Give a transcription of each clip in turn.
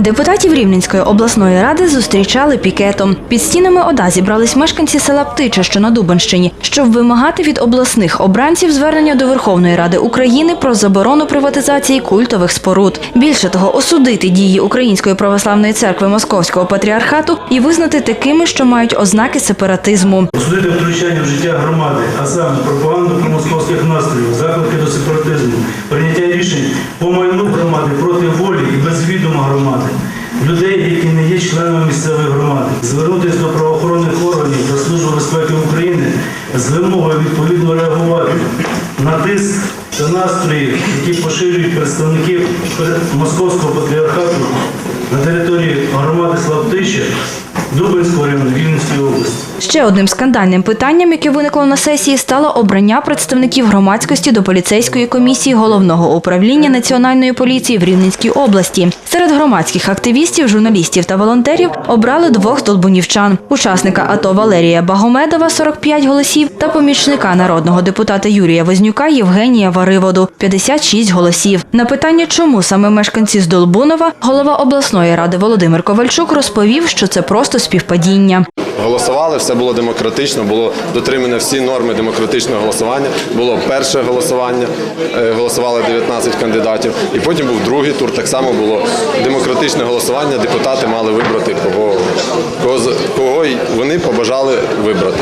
Депутатів Рівненської обласної ради зустрічали пікетом. Під стінами ОДА зібрались мешканці села Птича, що на Дубенщині, щоб вимагати від обласних обранців звернення до Верховної Ради України про заборону приватизації культових споруд. Більше того, осудити дії Української православної церкви Московського патріархату і визнати такими, що мають ознаки сепаратизму. Осудити втручання в життя громади, а саме пропаганду промосковських настроїв, заклики до сепаратизму, прийняття рішень по майну громади проти волі і без відома громади, людей, які не є членами місцевої громади, звернутися до правоохоронних органів та Служби безпеки України з вимогою відповідно реагувати на тиск та настрої, які поширюють представники московського патріархату на території громади Славтища, Дубинського району Вінницької області. Ще одним скандальним питанням, яке виникло на сесії, стало обрання представників громадськості до поліцейської комісії головного управління національної поліції в Рівненській області. Серед громадських активістів, журналістів та волонтерів обрали двох долбунівчан: учасника АТО Валерія Багомедова 45 голосів та помічника народного депутата Юрія Вознюка Євгенія Вариводу 56 голосів. На питання, чому саме мешканці з Долбунова, голова обласної ради Володимир Ковальчук розповів, що це просто співпадіння. Голосували, все було демократично, було дотримано всі норми демократичного голосування. Було перше голосування, е, голосували 19 кандидатів, і потім був другий тур. Так само було демократичне голосування. Депутати мали вибрати кого, кого, вони побажали вибрати.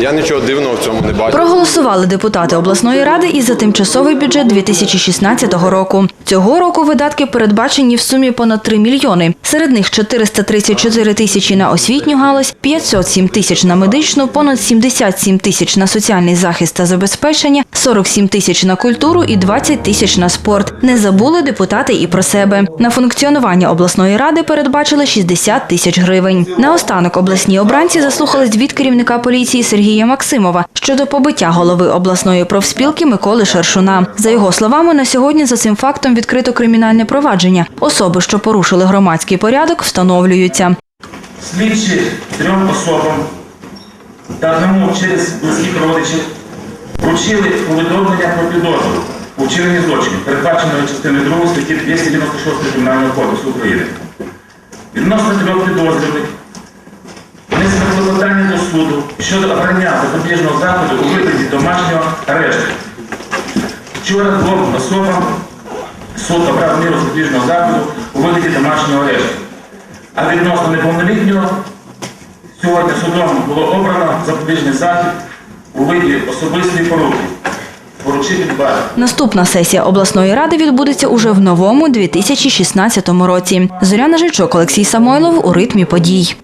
Я нічого дивного в цьому не бачу. Проголосували депутати обласної ради і за тимчасовий бюджет 2016 року. Цього року видатки передбачені в сумі понад 3 мільйони. Серед них 434 тисячі на освітню галузь, 507 тисяч на медичну, понад 77 тисяч на соціальний захист та забезпечення, 47 тисяч на культуру і 20 тисяч на спорт. Не забули депутати і про себе. На функціонування обласної ради передбачили 60 тисяч гривень. Наостанок обласні обранці заслухались від керівника поліції Сергія Максимова щодо побиття голови обласної профспілки Миколи Шершуна. За його словами, на сьогодні за цим фактом відкрито кримінальне провадження. Особи, що порушили громадський порядок, встановлюються. Слідчі трьом особам та одному через близьких родичів вручили повідомлення про підозру у вчиненні злочину, передбаченої частиною 2 статті 296 Кримінального кодексу України. Відносно трьох підозрюваних внесено клопотання до суду щодо обрання запобіжного заходу у вигляді домашнього арешту. Вчора двом особам суд обрав міру запобіжного заходу у вигляді домашнього арешту. А відносно неповнолітнього сьогодні судом було обрано запобіжний захід у виді особистої поруки. Поручити дбати. Наступна сесія обласної ради відбудеться уже в новому 2016 році. Зоряна Жичок, Олексій Самойлов у ритмі подій.